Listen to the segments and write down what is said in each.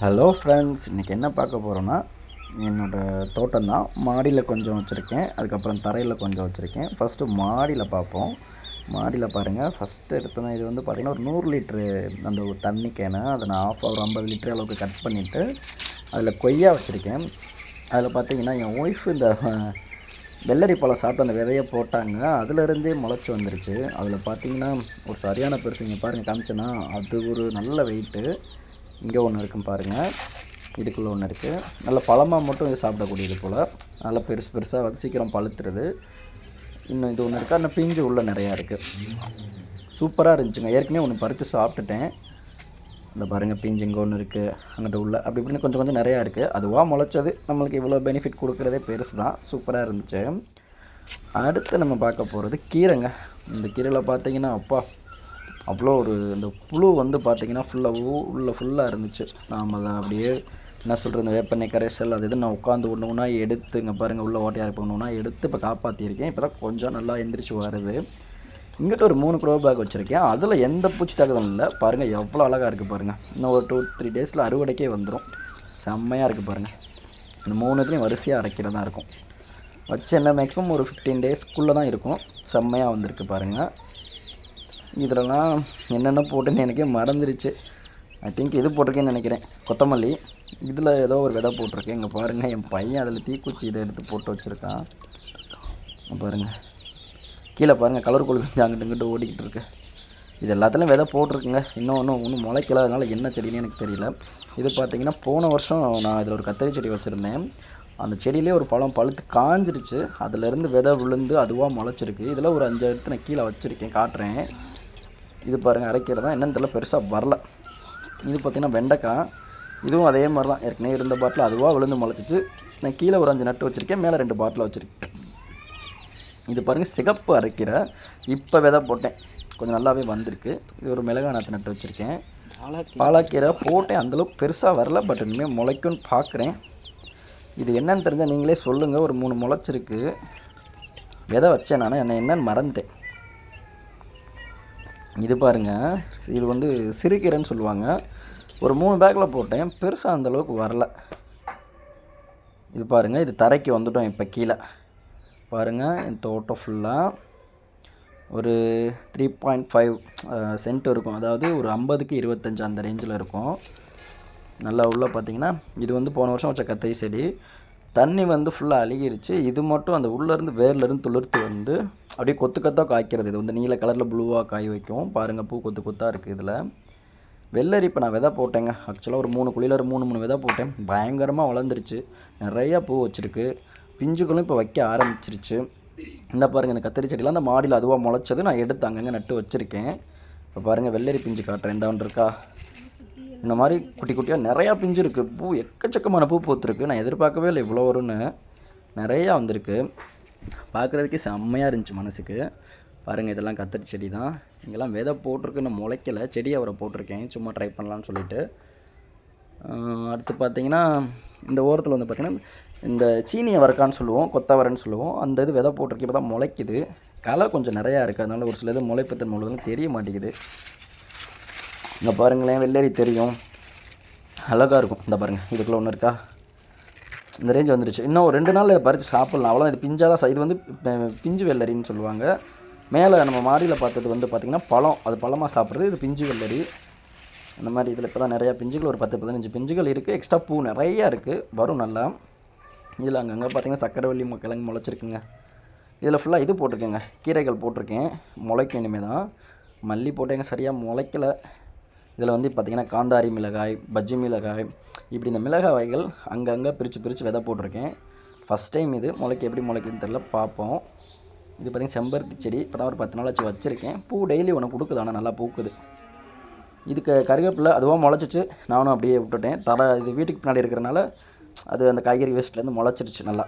Hello friends இன்றைக்கி என்ன பார்க்க போகிறோன்னா என்னோடய தோட்டம் தான். மாடியில் கொஞ்சம் வச்சுருக்கேன். அதுக்கப்புறம் தரையில் கொஞ்சம் வச்சுருக்கேன். ஃபஸ்ட்டு மாடியில் பார்ப்போம். மாடியில் பாருங்கள் ஃபஸ்ட்டு எடுத்தோன்னா இது வந்து பார்த்திங்கன்னா ஒரு நூறு லிட்ரு அந்த ஒரு தண்ணி கேனை. அதை நான் ஆஃப் ஒரு ஐம்பது லிட்டர் அளவுக்கு கட் பண்ணிவிட்டு அதில் கொய்யா வச்சுருக்கேன். அதில் பார்த்தீங்கன்னா என் ஒய்ஃப் இந்த வெள்ளரி பழம் சாப்பிட்டு அந்த விதையை போட்டாங்க. அதுலேருந்தே முளைச்சி வந்துருச்சு. அதில் பார்த்தீங்கன்னா ஒரு சரியான பெருசு இங்கே பாருங்கள் காமிச்சேன்னா அது ஒரு நல்ல வெயிட்டு இங்கே ஒன்று இருக்குன்னு பாருங்கள் இதுக்குள்ளே ஒன்று இருக்குது நல்ல பழமாக மட்டும் இது சாப்பிடக்கூடியது போல். நல்லா பெருசு பெருசாக வந்து சீக்கிரம் பழுத்துறது இன்னும் இது ஒன்று இருக்குது அந்த பிஞ்சு உள்ளே நிறையா இருக்குது சூப்பராக இருந்துச்சுங்க. ஏற்கனவே ஒன்று பறித்து சாப்பிட்டுட்டேன். இந்த பாருங்கள் பிஞ்சு இங்கே ஒன்று இருக்குது அங்கிட்ட உள்ள அப்படி இப்படின்னு கொஞ்சம் கொஞ்சம் நிறையா இருக்குது அதுவாக முளைச்சது. நம்மளுக்கு இவ்வளோ பெனிஃபிட் கொடுக்குறதே பெருசு தான் சூப்பராக இருந்துச்சு. அடுத்து நம்ம பார்க்க போகிறது கீரைங்க. இந்த கீரையில் பார்த்தீங்கன்னா அப்பா அவ்வளோ ஒரு அந்த புழு வந்து பார்த்தீங்கன்னா ஃபுல்லாக உள்ள ஃபுல்லாக இருந்துச்சு. நாம் அதை அப்படியே என்ன சொல்கிறது இந்த வேப்பெண்ணெய் கரைசல் அது இது நான் உட்காந்து ஒன்று எடுத்து இங்கே பாருங்கள் உள்ள ஓட்டையாக இருப்போம்னா எடுத்து இப்போ காப்பாற்றியிருக்கேன் இப்போ தான் கொஞ்சம் நல்லா எந்திரிச்சு வருது. இங்கிட்ட ஒரு மூணு க்ரோ பேக் வச்சுருக்கேன். அதில் எந்த பூச்சி தாக்குதலும் இல்லை. பாருங்கள் எவ்வளோ அழகாக இருக்குது பாருங்கள் இன்னும் ஒரு டூ த்ரீ டேஸில் அறுவடைக்கே வந்துடும் செம்மையாக இருக்குது பாருங்கள் இந்த மூணுத்துலேயும் வரிசையாக அரைக்கிறதா இருக்கும். வச்சு என்ன மேக்ஸிமம் ஒரு ஃபிஃப்டீன் டேஸ்க்குள்ளே தான் இருக்கும். செம்மையாக வந்திருக்கு பாருங்கள் இதிலலாம் என்னென்ன போட்டுன்னு எனக்கே மறந்துருச்சு. ஐ திங்க் இது போட்டிருக்கேன்னு நினைக்கிறேன். கொத்தமல்லி. இதில் ஏதோ ஒரு விதை போட்டிருக்கேன் இங்கே பாருங்கள் என் பையன் அதில் தீக்குச்சி இதை எடுத்து போட்டு வச்சுருக்கான். பாருங்கள் கீழே பாருங்கள் கலர் கோழி பிஞ்சு அங்கிட்டு இங்கிட்டு ஓடிக்கிட்டு இருக்கு. இது எல்லாத்துலேயும் விதை போட்டிருக்குங்க. இன்னும் ஒன்றும் ஒன்றும் முளைக்கல. அதனால் என்ன செடின்னு எனக்கு தெரியல. இது பார்த்திங்கன்னா போன வருஷம் நான் இதில் ஒரு கத்திரி செடி வச்சுருந்தேன். அந்த செடியிலே ஒரு பழம் பழுத்து காஞ்சிருச்சு. அதுலேருந்து விதை விழுந்து அதுவாக முளைச்சிருக்கு. இதில் ஒரு அஞ்சு எடுத்து நான் கீழே வச்சுருக்கேன் காட்டுறேன். இது பாருங்கள் அரைக்கிறதா? என்னன்னு தெரியல பெருசாக வரல. இது பார்த்திங்கன்னா வெண்டைக்காய். இதுவும் அதே மாதிரி தான் ஏற்கனவே இருந்த பாட்டில் அதுவாக விழுந்து முளைச்சிச்சு. நான் கீழே ஒரு அஞ்சு நட்டு வச்சுருக்கேன் மேலே ரெண்டு பாட்டில் வச்சுருக்கேன். இது பாருங்கள் சிகப்பு அரைக்கிற. இப்போ விதை போட்டேன். கொஞ்சம் நல்லாவே வந்திருக்கு. இது ஒரு மிளகா நாற்று நட்டு வச்சுருக்கேன். பாலாக்கீரை. போட்டேன். அந்தளவுக்கு பெருசாக வரல பட் இனிமேல் முளைக்கும்னு பார்க்குறேன் இது என்னன்னு தெரிஞ்சால் நீங்களே சொல்லுங்கள் ஒரு மூணு முளைச்சிருக்கு. விதை வச்சேன் நான். என்ன என்னன்னு மறந்துட்டேன். இது பாருங்கள் இது வந்து சிறுகீரைன்னு சொல்லுவாங்க. ஒரு மூணு பேக்கில் போட்டேன். பெருசாக அந்தளவுக்கு வரல. இது பாருங்கள் இது தரைக்கு வந்துட்டோம் இப்போ கீழே. பாருங்கள் என் தோட்டம் ஃபுல்லாக ஒரு த்ரீ பாயிண்ட் ஃபைவ் சென்ட் இருக்கும். அதாவது ஒரு ஐம்பதுக்கு இருபத்தஞ்சு அந்த ரேஞ்சில் இருக்கும். நல்லா உள்ளே பார்த்தீங்கன்னா இது வந்து போன வருஷம் வச்ச கத்தரி செடி. தண்ணி வந்து ஃபுல்லாக அழுகிருச்சு. இது மட்டும் அந்த உள்ளேருந்து வேர்லேருந்து துளிர்த்து வந்து அப்படியே கொத்து கொத்தாக காய்க்கிறது. இது வந்து நீல கலரில் ப்ளூவாக காய் வைக்கும். பாருங்கள் பூ கொத்து கொத்தாக இருக்குது இதில். வெள்ளரி இப்போ நான் விதை போட்டேங்க. ஆக்சுவலாக ஒரு மூணு குழியில் ஒரு மூணு மூணு விதை போட்டேன். பயங்கரமாக வளர்ந்துருச்சு. நிறையா பூ வச்சுருக்கு. பிஞ்சுகளும் இப்போ வைக்க ஆரம்பிச்சிருச்சு. இந்த பாருங்கள் இந்த கத்திரி செடியெலாம் அந்த மாடியில் அதுவாக முளைச்சது நான் எடுத்து அங்கங்கே நட்டு வச்சுருக்கேன். இப்போ பாருங்கள் வெள்ளரி பிஞ்சு காட்டுறேன். இந்த ஒன்று இருக்கா? இந்த மாதிரி குட்டி குட்டியாக நிறையா பிஞ்சு இருக்குது பூ எக்கச்சக்கமான பூ பூத்துருக்கு. நான் எதிர்பார்க்கவே இல்லை இவ்வளோ வரும்னு. நிறையா வந்திருக்கு. பார்க்குறதுக்கே செம்மையாக இருந்துச்சு மனசுக்கு. பாருங்கள் இதெல்லாம் கத்திரி செடி தான். இங்கெல்லாம் விதை போட்டிருக்குன்னு முளைக்கலை முளைக்கல. செடி அவரை போட்டிருக்கேன். சும்மா ட்ரை பண்ணலான்னு சொல்லிட்டு. அடுத்து பார்த்தீங்கன்னா இந்த ஓரத்தில் வந்து பார்த்திங்கன்னா இந்த சீனி அவரைக்கான்னு சொல்லுவோம் கொத்தவரைன்னு சொல்லுவோம். அந்த இது விதை போட்டிருக்கு. இப்போ தான் முளைக்குது. களை கொஞ்சம் நிறையா இருக்குது அதனால ஒரு சில இது முளைப்பத்தன் முழுவதும் தெரிய மாட்டேங்குது. இங்கே பாருங்களேன் வெள்ளரி தெரியும். அழகாக இருக்கும். இந்த பாருங்கள் இதுக்குள்ளே ஒன்று இருக்கா? இந்த ரேஞ்ச் வந்துருச்சு. இன்னும் ஒரு ரெண்டு நாள் இதை பறித்து சாப்பிட்லாம். அவ்வளோ இது பிஞ்சாக தான் இது வந்து பிஞ்சு வெள்ளரின்னு சொல்லுவாங்க. மேலே நம்ம மாடியில் பார்த்தது வந்து பார்த்திங்கன்னா பழம். அது பழமாக சாப்பிட்றது. இது பிஞ்சு வெள்ளரி. அந்த மாதிரி இதில் இப்போ தான் நிறையா பிஞ்சுகள் ஒரு பத்து பதினஞ்சு பிஞ்சுகள் இருக்குது எக்ஸ்ட்ரா பூ நிறையா இருக்குது வரும் நல்லா. இதில் அங்கங்கே பார்த்தீங்கன்னா சக்கரவள்ளி மு- கிழங்கு முளைச்சிருக்குங்க. இதில் ஃபுல்லாக இது போட்டிருக்கேங்க. கீரைகள் போட்டிருக்கேன். முளைக்கும் இனிமேல் தான் மல்லி போட்டேங்க. சரியாக முளைக்கல. இதில் வந்து பார்த்திங்கன்னா காந்தாரி மிளகாய் பஜ்ஜி மிளகாய் இப்படி இந்த மிளகாய் வகைகள் அங்கங்கே பிரித்து பிரித்து விதை போட்டிருக்கேன். ஃபஸ்ட் டைம் இது. முளைக்க எப்படி முளைக்குதுன்னு தெரியல. பார்ப்போம். இது பார்த்திங்கன்னா செம்பருத்தி செடி. இப்போ தான் ஒரு பத்து நாள் ஆச்சு வச்சுருக்கேன். பூ டெய்லி ஒன்று கொடுக்குது. ஆனால் நல்லா பூக்குது. இதுக்கு கருவேப்பிலை அதுவாக முளைச்சிச்சு. நானும் அப்படியே விட்டுட்டேன். தர இது வீட்டுக்கு பின்னாடி இருக்கிறனால அது அந்த காய்கறி வேஸ்ட்லேருந்து முளைச்சிருச்சு நல்லா.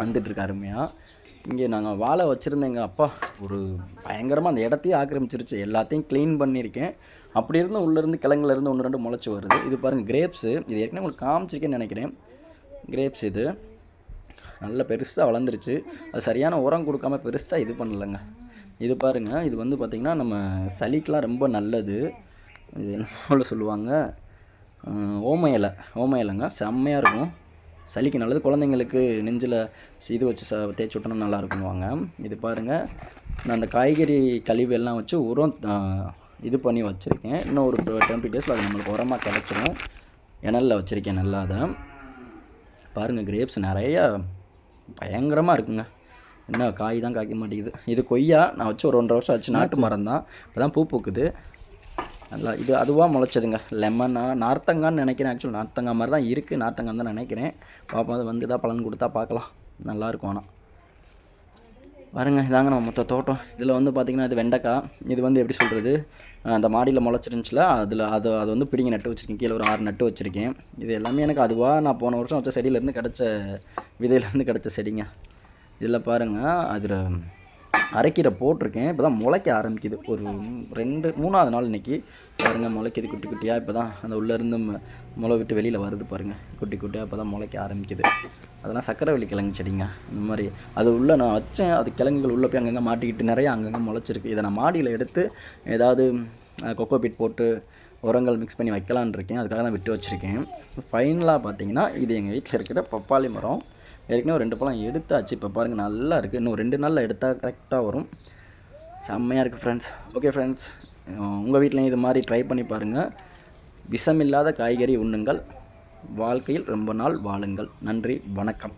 வந்துட்டுருக்கு அருமையாக இங்கே நாங்கள் வாழை வச்சுருந்தேங்க அப்பா. ஒரு பயங்கரமாக அந்த இடத்தையே ஆக்கிரமிச்சிருச்சு. எல்லாத்தையும் க்ளீன் பண்ணியிருக்கேன். அப்படி இருந்தும் உள்ளேருந்து கிழங்குலேருந்து ஒன்று ரெண்டு முளைச்சி வருது. இது பாருங்கள் கிரேப்ஸு இது ஏற்கனவே உங்களுக்கு காமிச்சிருக்கேன்னு நினைக்கிறேன். கிரேப்ஸ் இது. நல்ல பெருசாக வளர்ந்துருச்சு. அது சரியான உரம் கொடுக்காம பெருசாக இது பண்ணலைங்க. இது பாருங்கள் இது வந்து பார்த்திங்கன்னா நம்ம சளிக்கெலாம் ரொம்ப நல்லது. இது என்ன சொல்லுவாங்க? ஓம இலை. ஓம இலைங்க. செம்மையாக இருக்கும். சளிக்கு நல்லது. குழந்தைங்களுக்கு நெஞ்சில் இது வச்சு ச தேய்ச்சி விட்டோம்னா நல்லா இருக்கும்னுவாங்க. இது பாருங்கள் நான் அந்த காய்கறி கழிவு எல்லாம் வச்சு உரம் இது பண்ணி வச்சுருக்கேன். இன்னும் ஒரு டுவெண்ட்டி டேஸில் அது நம்மளுக்கு உரமாக கிடச்சிரும். இணலில் வச்சுருக்கேன் நல்லா அதை. பாருங்கள் கிரேப்ஸ் நிறையா பயங்கரமாக இருக்குங்க. என்ன காய் தான் காய்க்க மாட்டேங்குது. இது கொய்யா நான் வச்சு ஒரு ஒன்றரை வருஷம் ஆச்சு. நாட்டு மரம் தான். இப்போ தான் பூ பூக்குது. நல்லா இது அதுவாக முளைச்சதுங்க. லெமனா நார்த்தங்கான்னு நினைக்கிறேன் ஆக்சுவல் நார்த்தங்காய் மாதிரி தான் இருக்குது நார்த்தங்காய் தான் நினைக்கிறேன். பாப்பா அது வந்து தான் பலன் கொடுத்தா பார்க்கலாம். நல்லாயிருக்கும் ஆனால் பாருங்க இதாங்க நம்ம மொத்த தோட்டம். இதில் வந்து பார்த்திங்கன்னா இது வெண்டைக்காய். இது வந்து எப்படி சொல்கிறது அந்த மாடியில் முளைச்சிருந்துச்சுல அதில் அது அது வந்து பிடிங்க நட்டு வச்சுருக்கேன். கீழே ஒரு ஆறு நட்டு வச்சுருக்கேன். இது எல்லாமே எனக்கு அதுவாக நான் போன வருஷம் வச்ச செடியிலேருந்து கிடச்ச விதையிலேருந்து கிடச்ச செடிங்க. இதில் பாருங்கள் அதில் அரைக்கீரை போட்டிருக்கேன். இப்போ தான் முளைக்க ஆரம்பிக்குது. ஒரு ரெண்டு மூணாவது நாள் இன்னைக்கு. பாருங்கள் முளைக்குது குட்டி குட்டியாக இப்போ தான் அந்த உள்ளேருந்து முளை விட்டு வெளியில் வருது பாருங்கள் குட்டி குட்டியாக இப்போ தான் முளைக்க ஆரம்பிக்குது. அதெல்லாம் சக்கரவள்ளி கிழங்கு செடிங்க. இந்த மாதிரி அது உள்ளே நான் வச்சேன். அது கிழங்குகள் உள்ளே போய் அங்கங்கே மாட்டிக்கிட்டு நிறைய அங்கங்கே முளைச்சிருக்கு. இதை நான் மாடியில் எடுத்து ஏதாவது கொக்கோ பீட் போட்டு உரங்கள் மிக்ஸ் பண்ணி வைக்கலான்னு இருக்கேன். அதுக்காக தான் விட்டு வச்சுருக்கேன். ஃபைனலாக பார்த்தீங்கன்னா இது எங்கள் வீட்டில் இருக்கிற பப்பாளி மரம். ஏற்கனவே ரெண்டு பழம் எடுத்தாச்சு. இப்போ பாருங்கள் நல்லா இருக்குது இன்னும் ரெண்டு நாளில் எடுத்தால் கரெக்டாக வரும். செம்மையாக இருக்குது ஃப்ரெண்ட்ஸ் ஓகே ஃப்ரெண்ட்ஸ் உங்கள் வீட்டிலையும் இது மாதிரி ட்ரை பண்ணி பாருங்கள் விஷமில்லாத காய்கறி உண்ணுங்கள். வாழ்க்கையில் ரொம்ப நாள் வாழுங்கள். நன்றி. வணக்கம்.